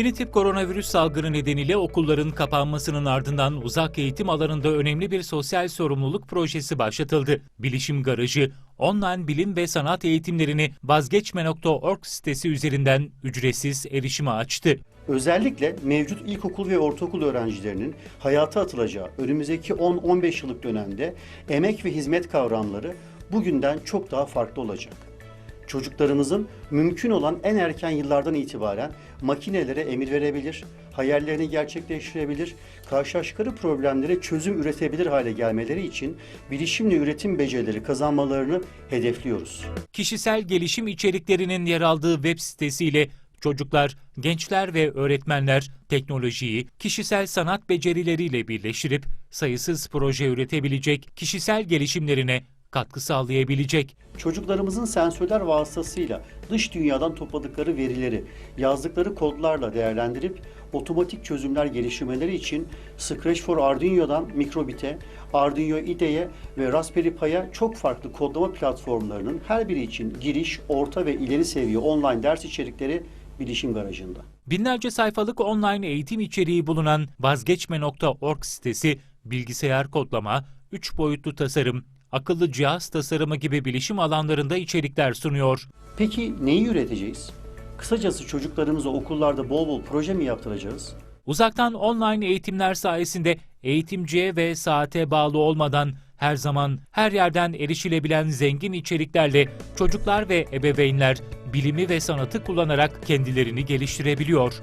Yeni tip koronavirüs salgını nedeniyle okulların kapanmasının ardından uzak eğitim alanında önemli bir sosyal sorumluluk projesi başlatıldı. Bilişim Garajı, online bilim ve sanat eğitimlerini vazgeçme.org sitesi üzerinden ücretsiz erişime açtı. Özellikle mevcut ilkokul ve ortaokul öğrencilerinin hayata atılacağı önümüzdeki 10-15 yıllık dönemde emek ve hizmet kavramları bugünden çok daha farklı olacak. Çocuklarımızın mümkün olan en erken yıllardan itibaren makinelere emir verebilir, hayallerini gerçekleştirebilir, karşılaştıkları problemlere çözüm üretebilir hale gelmeleri için bilişimle üretim becerileri kazanmalarını hedefliyoruz. Kişisel gelişim içeriklerinin yer aldığı web sitesiyle çocuklar, gençler ve öğretmenler teknolojiyi kişisel sanat becerileriyle birleştirip sayısız proje üretebilecek, kişisel gelişimlerine katkı sağlayabilecek. Çocuklarımızın sensörler vasıtasıyla dış dünyadan topladıkları verileri yazdıkları kodlarla değerlendirip otomatik çözümler geliştirmeleri için Scratch for Arduino'dan Microbit'e, Arduino IDE'ye ve Raspberry Pi'ye çok farklı kodlama platformlarının her biri için giriş, orta ve ileri seviye online ders içerikleri Bilişim Garajı'nda. Binlerce sayfalık online eğitim içeriği bulunan vazgeçme.org sitesi bilgisayar kodlama, 3 boyutlu tasarım, akıllı cihaz tasarımı gibi bilişim alanlarında içerikler sunuyor. Peki neyi üreteceğiz? Kısacası çocuklarımıza okullarda bol bol proje mi yaptıracağız? Uzaktan online eğitimler sayesinde eğitimciye ve saate bağlı olmadan her zaman her yerden erişilebilen zengin içeriklerle çocuklar ve ebeveynler bilimi ve sanatı kullanarak kendilerini geliştirebiliyor.